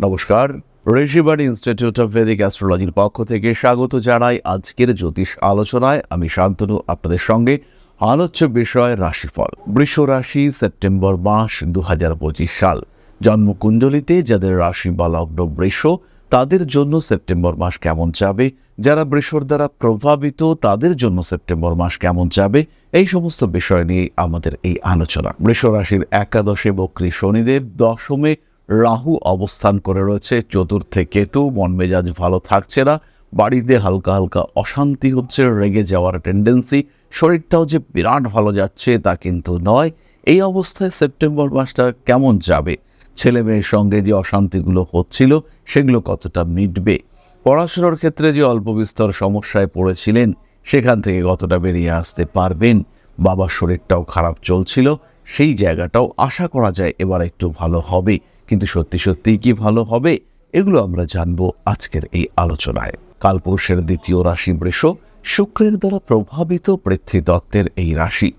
নমস্কার। Rishibani institute of vedic অ্যাস্ট্রোলজির পক্ষ থেকে স্বাগত জানাই আজকের জ্যোতিষ আলোচনায়। আমি শান্তনু, আপনাদের সঙ্গে আলোচ্য বিষয় রাশিফল। বৃষ রাশি, সেপ্টেম্বর মাস দু হাজার পঁচিশ সাল। জন্মকুণ্ডলিতে যাদের রাশি বা লগ্ন বৃষ, তাদের জন্য সেপ্টেম্বর মাস কেমন যাবে? যারা বৃষর দ্বারা প্রভাবিত, তাদের জন্য সেপ্টেম্বর মাস কেমন যাবে? এই সমস্ত বিষয় নিয়ে আমাদের এই আলোচনা। বৃষ রাশির একাদশে বক্রী শনিদেব দশমে রাহু অবস্থান করে রয়েছে। চতুর্থে কেতু, মন মেজাজ ভালো থাকছে না। বাড়িতে হালকা হালকা অশান্তি হচ্ছে, রেগে যাওয়ার টেন্ডেন্সি শরীরটাও যে বিরাট ভালো যাচ্ছে তা কিন্তু নয়। এই অবস্থায় সেপ্টেম্বর মাসটা কেমন যাবে? ছেলে মেয়ের সঙ্গে যে অশান্তিগুলো হচ্ছিল, সেগুলো কতটা মিটবে? পড়াশোনার ক্ষেত্রে যে অল্প বিস্তর সমস্যায় পড়েছিলেন, সেখান থেকে কতটা বেরিয়ে আসতে পারবেন? বাবার শরীরটাও খারাপ চলছিল, সেই জায়গাটাও আশা করা যায় এবার একটু ভালো হবে। কিন্তু সত্যি সত্যিই কি ভালো হবে? এগুলো আমরা জানব আজকের এই আলোচনায়। কালপুরুষের দ্বিতীয় রাশি বৃষ শুক্রের দ্বারা প্রভাবিত পৃথ্বীতত্ত্বের এই রাশি।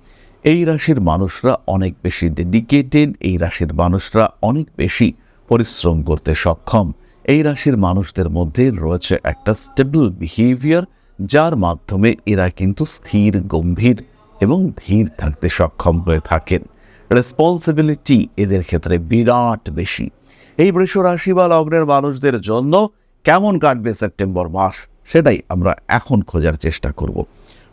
এই রাশির মানুষরা অনেক বেশি ডেডিকেটেড এই রাশির মানুষরা অনেক বেশি পরিশ্রম করতে সক্ষম। এই রাশির মানুষদের মধ্যে রয়েছে একটা স্টেবল বিহেভিয়ার যার মাধ্যমে এরা কিন্তু স্থির, গম্ভীর এবং ধীর থাকতে সক্ষম হয়ে থাকেন। রেসপন্সিবিলিটি এদের ক্ষেত্রে বিরাট বেশি। এই বৃষ রাশি বা লগ্নের মানুষদের জন্য কেমন কাটবে সেপ্টেম্বর মাস, সেটাই আমরা এখন খোঁজার চেষ্টা করব।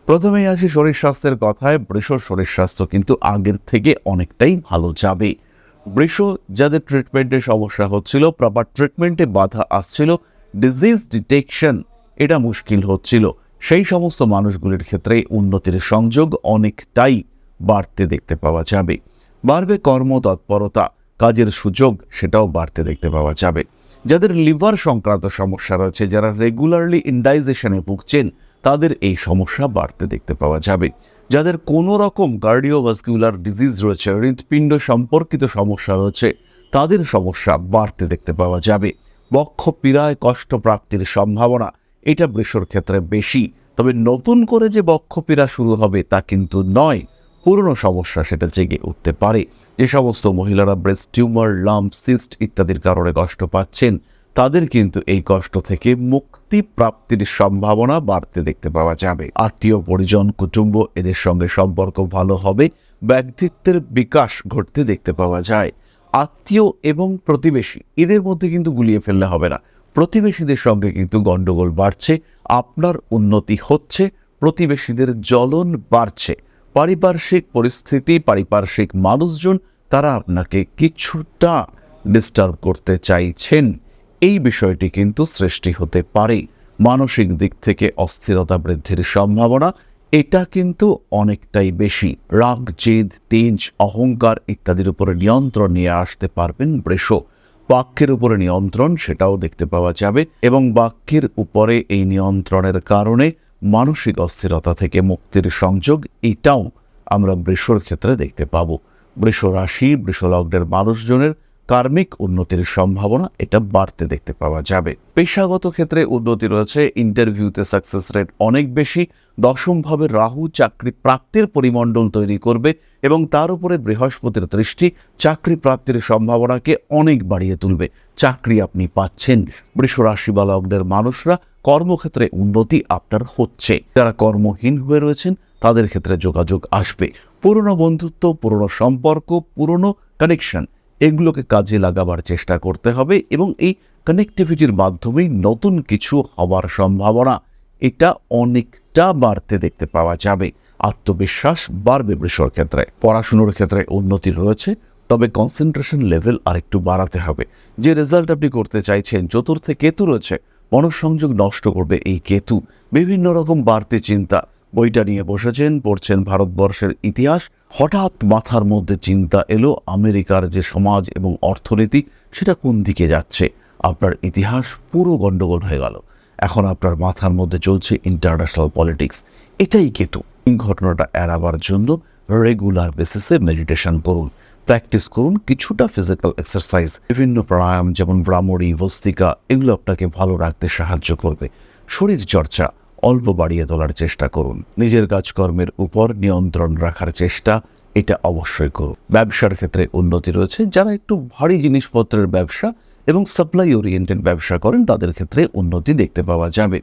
প্রথমেই আসি শরীর স্বাস্থ্যের কথায়, বৃষ শরীর স্বাস্থ্য কিন্তু আগের থেকে অনেকটাই ভালো যাবে। বৃষ, যাদের ট্রিটমেন্টে সমস্যা হচ্ছিল প্রপার ট্রিটমেন্টে বাধা আসছিল ডিজিজ ডিটেকশন এটা মুশকিল হচ্ছিল। সেই সমস্ত মানুষগুলির ক্ষেত্রে উন্নতির সংযোগ অনেকটাই বাড়তে দেখতে পাওয়া যাবে। বাড়বে কর্মতৎপরতা। কাজের সুযোগ সেটাও বাড়তে দেখতে পাওয়া যাবে। যাদের লিভার সংক্রান্ত সমস্যা রয়েছে, যারা রেগুলারলি ইন্ডাইজেশনে ভুগছেন, তাদের এই সমস্যা বাড়তে দেখতে পাওয়া যাবে। যাদের কোনো রকম কার্ডিওভাস্কুলার ডিজিজ রয়েছে, হৃৎপিণ্ড সম্পর্কিত সমস্যা রয়েছে, তাদের সমস্যা বাড়তে দেখতে পাওয়া যাবে। বক্ষ পীড়ায় কষ্ট প্রাপ্তির সম্ভাবনা, এটা বৃষর ক্ষেত্রে বেশি। তবে নতুন করে যে বক্ষ পীড়া শুরু হবে তা কিন্তু নয়। পুরনো সমস্যা সেটা জেগে উঠতে পারে। যে সমস্ত মহিলারা ব্রেস্ট টিউমার লাম্প সিস্ট ইত্যাদির কারণে কষ্ট পাচ্ছেন, তাদের কিন্তু এই কষ্ট থেকে মুক্তি প্রাপ্তির সম্ভাবনা বাড়তে দেখতে পাওয়া যাবে। আত্মীয়, পরিজন, কুটুম্ব এদের সঙ্গে সম্পর্ক ভালো হবে, ব্যক্তিত্বের বিকাশ ঘটতে দেখতে পাওয়া যায়। আত্মীয় এবং প্রতিবেশী, এদের মধ্যে কিন্তু গুলিয়ে ফেললে হবে না। প্রতিবেশীদের সঙ্গে কিন্তু গণ্ডগোল বাড়ছে, আপনার উন্নতি হচ্ছে, প্রতিবেশীদের জ্বলন বাড়ছে। পারিপার্শ্বিক পরিস্থিতি, পারিপার্শ্বিক মানুষজন, তারা আপনাকে কিছুটা ডিস্টার্ব করতে চাইছেন। এই বিষয়টি কিন্তু সৃষ্টি হতে পারে। মানসিক দিক থেকে অস্থিরতা বৃদ্ধির সম্ভাবনা, এটা কিন্তু অনেকটাই বেশি। রাগ, জেদ, তেজ, অহংকার ইত্যাদির উপরে নিয়ন্ত্রণ নিয়ে আসতে পারবেন বৃষ। বাক্যের উপরে নিয়ন্ত্রণ, সেটাও দেখতে পাওয়া যাবে এবং বাক্যের উপরে এই নিয়ন্ত্রণের কারণে মানসিক অস্থিরতা থেকে মুক্তির সংযোগ, এটাও আমরা বৃষর ক্ষেত্রে দেখতে পাব। বৃষ রাশি বৃষলগ্নের মানুষজনের কার্মিক উন্নতির সম্ভাবনা এটা বাড়তে দেখতে পাওয়া যাবে। পেশাগত ক্ষেত্রে উন্নতি রয়েছে ইন্টারভিউতে সাকসেস রেট অনেক বেশি দশমভাবে রাহু চাকরি প্রাপ্তির পরিমণ্ডল তৈরি করবে এবং তার উপরে বৃহস্পতির দৃষ্টি চাকরি প্রাপ্তির সম্ভাবনাকে অনেক বাড়িয়ে তুলবে। চাকরি আপনি পাচ্ছেন বৃষ রাশি বা মানুষরা কর্মক্ষেত্রে উন্নতি আপনার হচ্ছে। যারা কর্মহীন হয়ে রয়েছেন, তাদের ক্ষেত্রে যোগাযোগ আসবে। পুরনো বন্ধুত্ব, পুরনো সম্পর্ক, পুরনো কানেকশন এগুলোকে কাজে লাগাবার চেষ্টা করতে হবে এবং এই কানেক্টিভিটির মাধ্যমেই নতুন কিছু হবার সম্ভাবনা, এটা অনেকটা বাড়তে দেখতে পাওয়া যাবে। আত্মবিশ্বাস বাড়বে বৃষর ক্ষেত্রে। পড়াশুনোর ক্ষেত্রে উন্নতি রয়েছে, তবে কনসেন্ট্রেশন লেভেল আরেকটু বাড়াতে হবে। যে রেজাল্ট আপনি করতে চাইছেন, চতুর্থে কেতু রয়েছে, মনঃসংযোগ নষ্ট করবে এই কেতু। বিভিন্ন রকম বাড়তি চিন্তা বইটা নিয়ে বসেছেন, পড়ছেন ভারতবর্ষের ইতিহাস। হঠাৎ মাথার মধ্যে চিন্তা এলো, আমেরিকার যে সমাজ এবং অর্থনীতি, সেটা কোন দিকে যাচ্ছে? আপনার ইতিহাস পুরো গণ্ডগোল হয়ে গেল। এখন আপনার মাথার মধ্যে চলছে ইন্টারন্যাশনাল পলিটিক্স এটাই কেতু। এই ঘটনাটা এড়াবার জন্য রেগুলার বেসিসে মেডিটেশন করুন। প্র্যাকটিস করুন কিছুটা ফিজিক্যাল এক্সারসাইজ বিভিন্ন প্রাণায়াম যেমন ভ্রামরী ভস্তিকা এগুলো আপনাকে ভালো রাখতে সাহায্য করবে। শরীর চর্চা অল্প বাড়িয়ে তোলার চেষ্টা করুন। নিজের কাজকর্মের উপর নিয়ন্ত্রণ রাখার চেষ্টা, এটা অবশ্যই করুন। ব্যবসার ক্ষেত্রে উন্নতি রয়েছে। যারা একটু ভারী জিনিসপত্রের ব্যবসা এবং সাপ্লাই ওরিয়েন্টেড ব্যবসা করেন, তাদের ক্ষেত্রে উন্নতি দেখতে পাওয়া যাবে।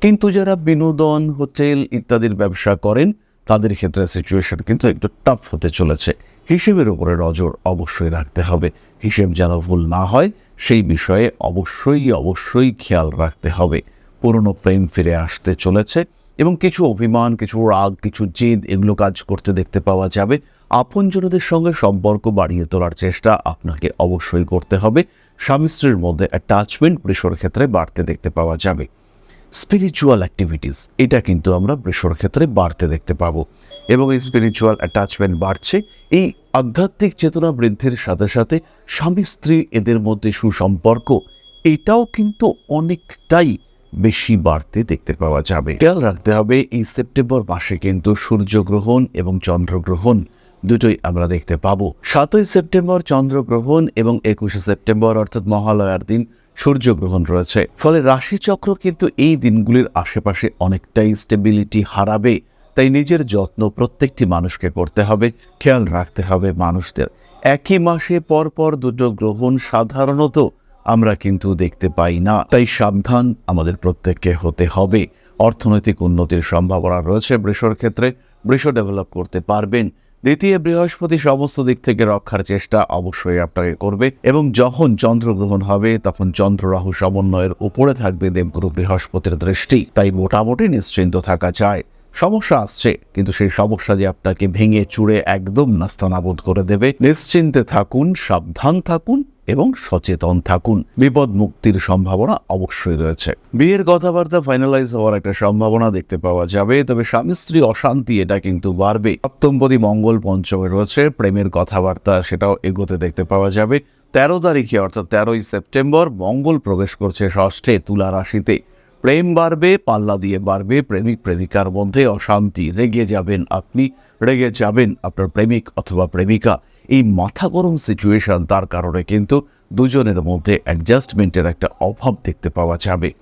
কিন্তু যারা বিনোদন, হোটেল ইত্যাদির ব্যবসা করেন, তাদের ক্ষেত্রে সিচুয়েশন কিন্তু একটু টাফ হতে চলেছে। হিসেবের উপরে নজর অবশ্যই রাখতে হবে। হিসেব যেন ভুল না হয়, সেই বিষয়ে অবশ্যই অবশ্যই খেয়াল রাখতে হবে। পুরনো প্রেম ফিরে আসতে চলেছে এবং কিছু অভিমান, কিছু রাগ, কিছু জেদ এগুলো কাজ করতে দেখতে পাওয়া যাবে। আপনজনদের সঙ্গে সম্পর্ক বাড়িয়ে তোলার চেষ্টা আপনাকে অবশ্যই করতে হবে। স্বামী স্ত্রীর মধ্যে অ্যাটাচমেন্ট বৃষর ক্ষেত্রে বাড়তে দেখতে পাওয়া যাবে। স্পিরিচুয়াল অ্যাক্টিভিটিস এটা কিন্তু আমরা বৃষর ক্ষেত্রে বাড়তে দেখতে পাবো। এবং এই স্পিরিচুয়াল অ্যাটাচমেন্ট বাড়ছে, এই আধ্যাত্মিক চেতনা বৃদ্ধির সাথে সাথে স্বামী স্ত্রী এদের মধ্যে সুসম্পর্ক, এটাও কিন্তু অনেকটাই বেশি বাড়তে দেখতে পাওয়া যাবে। খেয়াল রাখতে হবে, এই সেপ্টেম্বর মাসে কিন্তু সূর্যগ্রহণ এবং চন্দ্রগ্রহণ দুটোই আমরা দেখতে পাবো। সাতই সেপ্টেম্বর চন্দ্রগ্রহণ এবং একুশে সেপ্টেম্বর অর্থাৎ মহালয়ার দিন সূর্যগ্রহণ রয়েছে। ফলে রাশিচক্র কিন্তু এই দিনগুলির আশেপাশে অনেকটাই স্টেবিলিটি হারাবে, তাই নিজের যত্ন প্রত্যেকটি মানুষকে করতে হবে, খেয়াল রাখতে হবে মানুষদের। একই মাসে পরপর দুটো গ্রহণ সাধারণত আমরা কিন্তু দেখতে পাই না। তাই সাবধান আমাদের প্রত্যেককে হতে হবে। অর্থনৈতিক উন্নতির সম্ভাবনা রয়েছে বৃষর ক্ষেত্রে। বৃষ ডেভেলপ করতে পারবেন। দ্বিতীয় বৃহস্পতি সমস্ত দিক থেকে রক্ষার চেষ্টা অবশ্যই আপনাকে করবে এবং যখন চন্দ্রগ্রহণ হবে, তখন চন্দ্র রাহু সমন্বয়ের উপরে থাকবে দেবগুরু বৃহস্পতির দৃষ্টি। তাই মোটামুটি নিশ্চিন্ত থাকা যায় সমস্যা আসছে, কিন্তু সেই সমস্যা যে আপনাকে ভেঙে চুড়ে একদম নাস্তানাবোধ করে দেবে। নিশ্চিন্তে থাকুন, সাবধান থাকুন এবং সচেতন থাকুন। বিপদ মুক্তির সম্ভাবনা অবশ্যই রয়েছে। বিয়ের কথাবার্তা ফাইনালাইজ হওয়ার একটা সম্ভাবনা দেখতে পাওয়া যাবে, তবে স্বামী স্ত্রী অশান্তি এটা কিন্তু বাড়বে। সপ্তমপদী মঙ্গল পঞ্চমে রয়েছে, প্রেমের কথাবার্তা সেটাও এগোতে দেখতে পাওয়া যাবে। তেরো তারিখে, অর্থাৎ তেরোই সেপ্টেম্বর, মঙ্গল প্রবেশ করছে ষষ্ঠে তুলা রাশিতে। প্রেম বাড়বে, পাল্লা দিয়ে বাড়বে, প্রেমিক প্রেমিকার মধ্যে অশান্তি। রেগে যাবেন আপনি, রেগে যাবেন আপনার প্রেমিক অথবা প্রেমিকা। এই মাথা গরম সিচুয়েশন তার কারণে কিন্তু দুজনের মধ্যে অ্যাডজাস্টমেন্টের একটা অভাব দেখতে পাওয়া যাবে।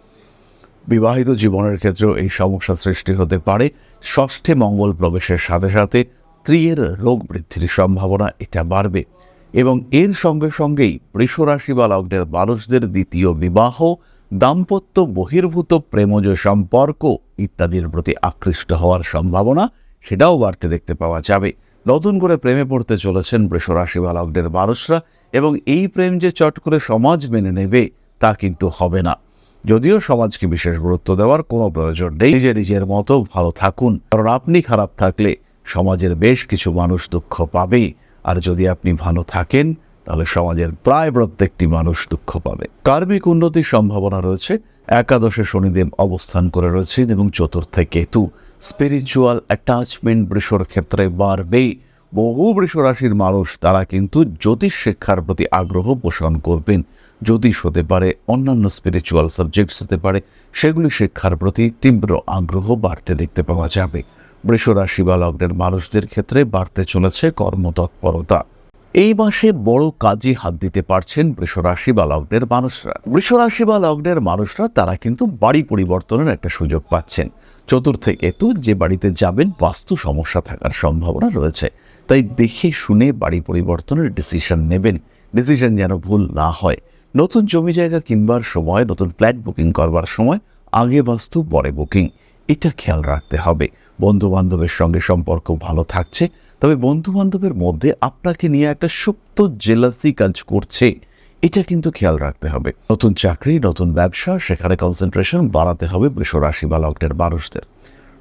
বিবাহিত জীবনের ক্ষেত্রেও এই সমস্যা সৃষ্টি হতে পারে। ষষ্ঠে মঙ্গল প্রবেশের সাথে সাথে স্ত্রীর রোগ বৃদ্ধির সম্ভাবনা এটা বাড়বে। এবং এর সঙ্গে সঙ্গেই বৃষরাশি বা লগ্নের মানুষদের দ্বিতীয় বিবাহ দাম্পত্য বহির্ভূত প্রেমজ সম্পর্ক ইত্যাদির প্রতি আকৃষ্ট হওয়ার সম্ভাবনা সেটাও বাড়তে দেখতে পাওয়া যাবে। নতুন করে প্রেমে পড়তে চলেছেন বৃষরাশি বা মানুষরা এবং এই প্রেম যে চট করে সমাজ মেনে নেবে তা কিন্তু হবে না। যদিও সমাজকে বিশেষ গুরুত্ব দেওয়ার কোনো প্রয়োজন নেই। নিজে নিজের মতো ভালো থাকুন। কারণ আপনি খারাপ থাকলে সমাজের বেশ কিছু মানুষ দুঃখ পাবে আর যদি আপনি ভালো থাকেন তাহলে সমাজের প্রায় প্রত্যেকটি মানুষ দুঃখ পাবে। কার্মিক উন্নতির সম্ভাবনা রয়েছে। একাদশে শনিদেব অবস্থান করে রয়েছেন এবং চতুর্থে কেতু স্পিরিচুয়াল অ্যাটাচমেন্ট বৃষর ক্ষেত্রে বাড়বে বহু বৃষ রাশির মানুষ তারা কিন্তু জ্যোতিষ শিক্ষার প্রতি আগ্রহ পোষণ করবেন। জ্যোতিষ হতে পারে, অন্যান্য স্পিরিচুয়াল সাবজেক্টস হতে পারে, সেগুলি শিক্ষার প্রতি তীব্র আগ্রহ বাড়তে দেখতে পাওয়া যাবে। বৃষ রাশি বা লগ্নের মানুষদের ক্ষেত্রে বাড়তে চলেছে কর্মতৎপরতা। এই মাসে বড় কাজে হাত দিতে পারছেন বৃষরাশি বা লগ্নের মানুষরা। বৃষরাশি বা লগ্নের মানুষরা তারা কিন্তু বাড়ি পরিবর্তনের একটা সুযোগ পাচ্ছেন। চতুর্থে কেতু যে বাড়িতে যাবেন, বাস্তু সমস্যা থাকার সম্ভাবনা রয়েছে। তাই দেখে শুনে বাড়ি পরিবর্তনের ডিসিশন নেবেন। ডিসিশন যেন ভুল না হয়। নতুন জমি জায়গা কিনবার সময়, নতুন ফ্ল্যাট বুকিং করবার সময়, আগে বাস্তু, পরে বুকিং এটা খেয়াল রাখতে হবে। বন্ধু বান্ধবের সঙ্গে সম্পর্ক ভালো থাকছে, তবে বন্ধু বান্ধবের মধ্যে আপনাকে নিয়ে একটা সুপ্ত জেলাসি কাজ করছে। এটা কিন্তু খেয়াল রাখতে হবে। নতুন চাকরি, নতুন ব্যবসা, সেখানে কনসেন্ট্রেশন বাড়াতে হবে বৃষ রাশি বা লগ্নের মানুষদের।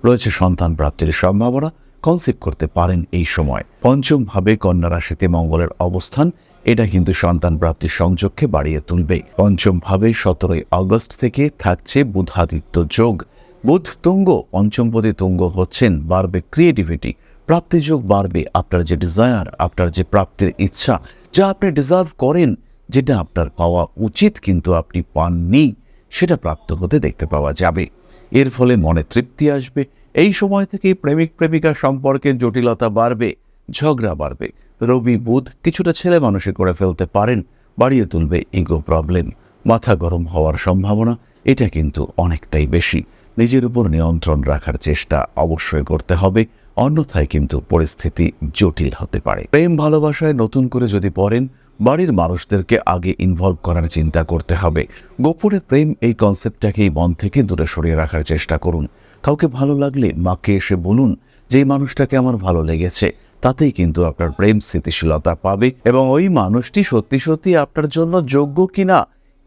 রয়েছে সন্তান প্রাপ্তির সম্ভাবনা কনসেপ্ট করতে পারেন এই সময়। পঞ্চম ভাবে কন্যা রাশিতে মঙ্গলের অবস্থান, এটা কিন্তু সন্তান প্রাপ্তির সংযোগকে বাড়িয়ে তুলবে। পঞ্চম ভাবে সতেরোই আগস্ট থেকে থাকছে বুধাদিত্য যোগ। বুধ তুঙ্গ পঞ্চমপদে তুঙ্গ হচ্ছেন, বাড়বে ক্রিয়েটিভিটি প্রাপ্তিযোগ বাড়বে আপনার যে ডিজায়ার আপনার যে প্রাপ্তির ইচ্ছা, যা আপনি ডিজার্ভ করেন, যেটা আপনার পাওয়া উচিত কিন্তু আপনি পাননি, সেটা প্রাপ্ত হতে দেখতে পাওয়া যাবে। এর ফলে মনে তৃপ্তি আসবে, এই সময় থেকে প্রেমিক প্রেমিকা সম্পর্কে জটিলতা বাড়বে, ঝগড়া বাড়বে। রবি বুধ কিছুটা ছেলে মানুষে করে ফেলতে পারেন, বাড়িয়ে তুলবে ইগো প্রবলেম মাথা গরম হওয়ার সম্ভাবনা, এটা কিন্তু অনেকটাই বেশি। নিজের উপর নিয়ন্ত্রণ রাখার চেষ্টা অবশ্যই করতে হবে, অন্যথায় কিন্তু পরিস্থিতি জটিল হতে পারে। প্রেম ভালোবাসায় নতুন করে যদি পড়েন, বাড়ির মানুষদেরকে আগে ইনভলভ করার চিন্তা করতে হবে। গোপনে প্রেম এই কনসেপ্টটাকেই মন থেকে দূরে সরিয়ে রাখার চেষ্টা করুন। কাউকে ভালো লাগলে মাকে এসে বলুন যে মানুষটাকে আমার ভালো লেগেছে। তাতেই কিন্তু আপনার প্রেম স্থিতিশীলতা পাবে এবং ওই মানুষটি সত্যি সত্যি আপনার জন্য যোগ্য কিনা,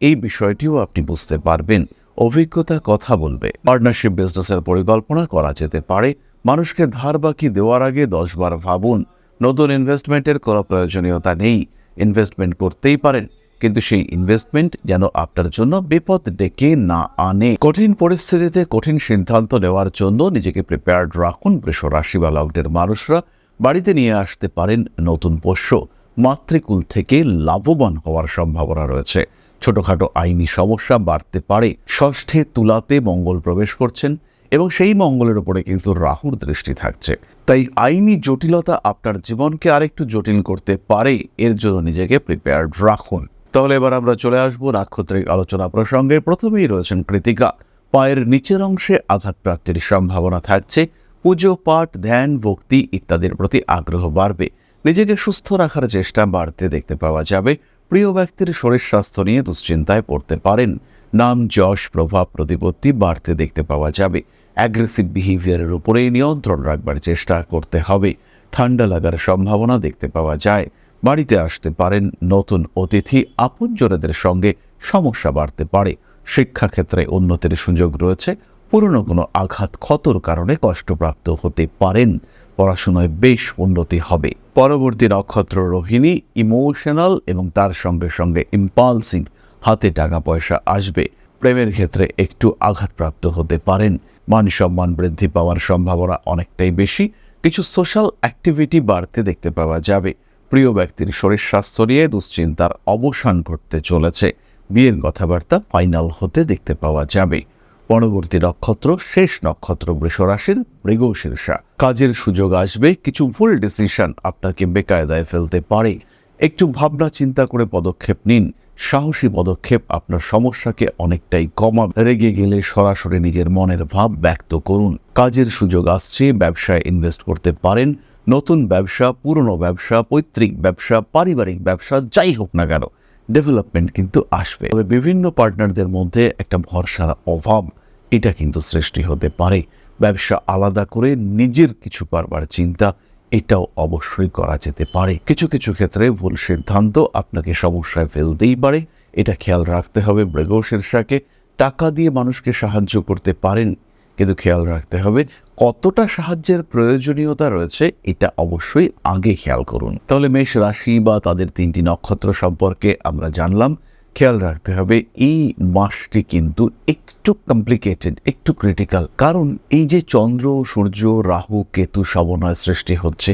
এই বিষয়টিও আপনি বুঝতে পারবেন। অভিজ্ঞতা, কথা বলবে। পার্টনারশিপ বিজনেসের পরিকল্পনা করা যেতে পারে। মানুষকে ধার বাকি দেওয়ার আগে দশবার ভাবুন, নতুন ইনভেস্টমেন্টের কোনো প্রয়োজনীয়তা নেই। ইনভেস্টমেন্ট করতেই পারেন, কিন্তু সেই ইনভেস্টমেন্ট যেন আপনার জন্য বিপদ ডেকে না আনে। কঠিন পরিস্থিতিতে কঠিন সিদ্ধান্ত নেওয়ার জন্য নিজেকে প্রিপেয়ার্ড রাখুন। বৃষ রাশি বা লগ্নের মানুষরা বাড়িতে নিয়ে আসতে পারেন নতুন পোষ্য। মাতৃকুল থেকে লাভবান হওয়ার সম্ভাবনা রয়েছে। ছোটখাটো আইনি সমস্যা বাড়তে পারে। ষষ্ঠে তুলাতে মঙ্গল প্রবেশ করছেন এবং সেই মঙ্গলের উপরে কিন্তু রাহুর দৃষ্টি থাকছে। তাই আইনি জটিলতা আপনার জীবনকে আরেকটু জটিল করতে পারে। এর জন্য নিজেকে প্রিপেয়ার্ড রাখুন। তাহলে এবার আমরা চলে আসব নাক্ষত্রিক আলোচনা প্রসঙ্গে। প্রথমেই রয়েছেন কৃতিকা। পায়ের নিচের অংশে আঘাত প্রাপ্তির সম্ভাবনা থাকছে। পুজো, পাঠ, ধ্যান, ভক্তি ইত্যাদির প্রতি আগ্রহ বাড়বে। নিজেকে সুস্থ রাখার চেষ্টা বাড়তে দেখতে পাওয়া যাবে। প্রিয় ব্যক্তির শরীর স্বাস্থ্য নিয়ে দুশ্চিন্তায় পড়তে পারেন। নাম যশ, প্রভাব, প্রতিপত্তি বাড়তে দেখতে পাওয়া যাবে। অ্যাগ্রেসিভ বিহেভিয়ারের উপরে নিয়ন্ত্রণ রাখবার চেষ্টা করতে হবে। ঠান্ডা লাগার সম্ভাবনা দেখতে পাওয়া যায়। বাড়িতে আসতে পারেন। নতুন অতিথি আপনজনেদের সঙ্গে সমস্যা বাড়তে পারে। শিক্ষাক্ষেত্রে উন্নতির সুযোগ রয়েছে। পুরনো কোনো আঘাত, ক্ষতর কারণে কষ্টপ্রাপ্ত হতে পারেন। পড়াশোনায় বেশ উন্নতি হবে। পরবর্তী নক্ষত্র রোহিণী ইমোশনাল এবং তার সঙ্গে সঙ্গে ইম্পালসিং হাতে টাকা পয়সা আসবে। প্রেমের ক্ষেত্রে একটু আঘাতপ্রাপ্ত হতে পারেন। মান সম্মান বৃদ্ধি পাওয়ার সম্ভাবনা অনেকটাই বেশি। কিছু সোশ্যাল অ্যাক্টিভিটি বাড়তে দেখতে পাওয়া যাবে। প্রিয় ব্যক্তির শরীর স্বাস্থ্য নিয়ে দুশ্চিন্তার অবসান ঘটতে চলেছে। বিয়ের কথাবার্তা ফাইনাল হতে দেখতে পাওয়া যাবে। পরবর্তী নক্ষত্র, শেষ নক্ষত্র বৃষরাশির মৃগশীর্ষা কাজের সুযোগ আসবে, কিছু ভুল ডিসিশন আপনাকে বেকায়দায় ফেলতে পারে। একটু ভাবনা চিন্তা করে পদক্ষেপ নিন। সাহসী পদক্ষেপ আপনার সমস্যাকে অনেকটাই কমাবে। রেগে গেলে সরাসরি নিজের মনের ভাব ব্যক্ত করুন। কাজের সুযোগ আসছে, ব্যবসায় ইনভেস্ট করতে পারেন। নতুন ব্যবসা, পুরনো ব্যবসা, পৈতৃক ব্যবসা, পারিবারিক ব্যবসা, যাই হোক না কেন। ডেভেলপমেন্ট কিন্তু আসবে। তবে বিভিন্ন পার্টনারদের মধ্যে একটা ভরসার অভাব, এটা কিন্তু সৃষ্টি হতে পারে। ব্যবসা আলাদা করে নিজের কিছু করবার চিন্তা, এটাও অবশ্যই করা যেতে পারে। কিছু কিছু ক্ষেত্রে ভুল সিদ্ধান্ত আপনাকে সমস্যায় ফেলতেই পারে। এটা খেয়াল রাখতে হবে মৃগ শীর্ষাকে। টাকা দিয়ে মানুষকে সাহায্য করতে পারেন, কিন্তু খেয়াল রাখতে হবে কতটা সাহায্যের প্রয়োজনীয়তা রয়েছে, এটা অবশ্যই আগে খেয়াল করুন। তাহলে মেষ রাশি বা তাদের তিনটি নক্ষত্র সম্পর্কে আমরা জানলাম। খেয়াল রাখতে হবে, এই মাসটি কিন্তু একটু কমপ্লিকেটেড একটু ক্রিটিক্যাল কারণ এই যে চন্দ্র, সূর্য, রাহু, কেতু সমন্বয় সৃষ্টি হচ্ছে,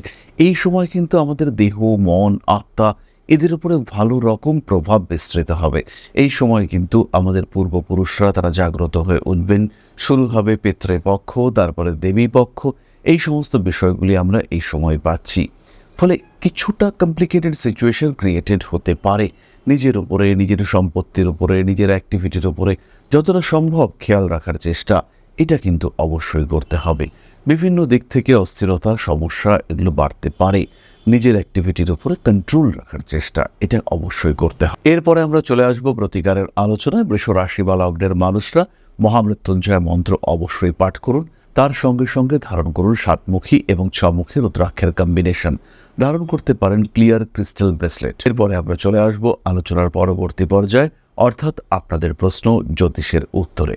এই সময় কিন্তু আমাদের দেহ, মন, আত্মা এদের উপরে ভালো রকম প্রভাব বিস্তৃত হবে। এই সময় কিন্তু আমাদের পূর্বপুরুষরা তারা জাগ্রত হয়ে উঠবেন। শুরু হবে পিতৃপক্ষ, তারপরে দেবী পক্ষ এই সমস্ত বিষয়গুলি আমরা এই সময় পাচ্ছি। ফলে কিছুটা কমপ্লিকেটেড সিচুয়েশন ক্রিয়েটেড হতে পারে। নিজের উপরে, নিজের সম্পত্তির উপরে, নিজের অ্যাক্টিভিটির উপরে যতটা সম্ভব খেয়াল রাখার চেষ্টা। এটা কিন্তু অবশ্যই করতে হবে। বিভিন্ন দিক থেকে অস্থিরতা, সমস্যা এগুলো বাড়তে পারে। নিজের অ্যাক্টিভিটির উপরে কন্ট্রোল রাখার চেষ্টা, এটা অবশ্যই করতে হবে। এরপরে আমরা চলে আসব প্রতিকারের আলোচনায়। বৃষ রাশি বা লগ্নের মানুষরা মহামৃত্যুঞ্জয় মন্ত্র অবশ্যই পাঠ করুন। তার সঙ্গে সঙ্গে ধারণ করুন সাতমুখী এবং ছমুখী রুদ্রাক্ষের কম্বিনেশন ধারণ করতে পারেন ক্লিয়ার ক্রিস্টাল ব্রেসলেট এরপরে আমরা চলে আসব আলোচনার পরবর্তী পর্যায়ে, অর্থাৎ আপনাদের প্রশ্ন জ্যোতিষের উত্তরে।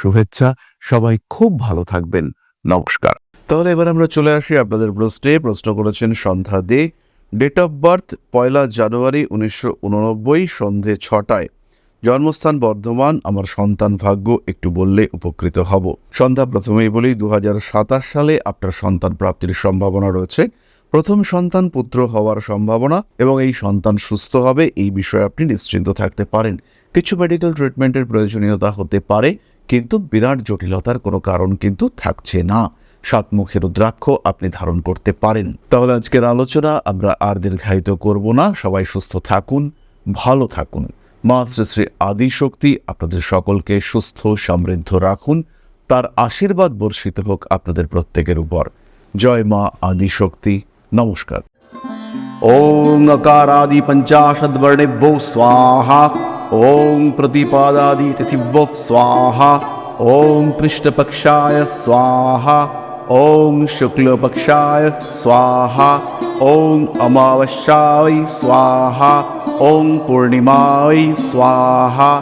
শুভেচ্ছা। সবাই খুব ভালো থাকবেন। নমস্কার। তাহলে এবার আমরা চলে আসি আপনাদের প্রশ্নে। প্রশ্ন করেছেন Sandhya De date of birth পয়লা জানুয়ারি উনিশশো উননব্বই, সন্ধে ছটায়। জন্মস্থান বর্ধমান, আমার সন্তান ভাগ্য, একটু বললে উপকৃত হব। সন্ধ্যা প্রথমেই বলি দু হাজার সাতাশ সালে আপনার সন্তান প্রাপ্তির সম্ভাবনা রয়েছে। প্রথম সন্তান পুত্র হওয়ার সম্ভাবনা এবং এই সন্তান সুস্থ হবে, এই বিষয়ে আপনি নিশ্চিন্ত থাকতে পারেন। কিছু মেডিকেল ট্রিটমেন্টের প্রয়োজনীয়তা হতে পারে। কিন্তু বিরাট জটিলতার কোনো কারণ কিন্তু থাকছে না। সাত মুখে রুদ্রাক্ষ আপনি ধারণ করতে পারেন। তাহলে আজকের আলোচনা আমরা আর দীর্ঘায়িত করব না। সবাই সুস্থ থাকুন, ভালো থাকুন। মা শ্রী শ্রী আদিশক্তি আপনাদের সকলকে সুস্থ, সমৃদ্ধ রাখুন। তার আশীর্বাদ বর্ষিত হোক আপনাদের প্রত্যেকের উপর। জয় মা আদিশক্তি। নমস্কার। ওম নকারাদি পঞ্চাশদ্বর্ণেভ্যো স্বাহা। ॐ प्रतिपादादि स्वाहा ॐ कृष्णपक्षाय स्वाहा ॐ शुक्लपक्षाय स्वाहा ॐ अमावस्यायै स्वाहा ॐ पूर्णिमायै स्वाहा।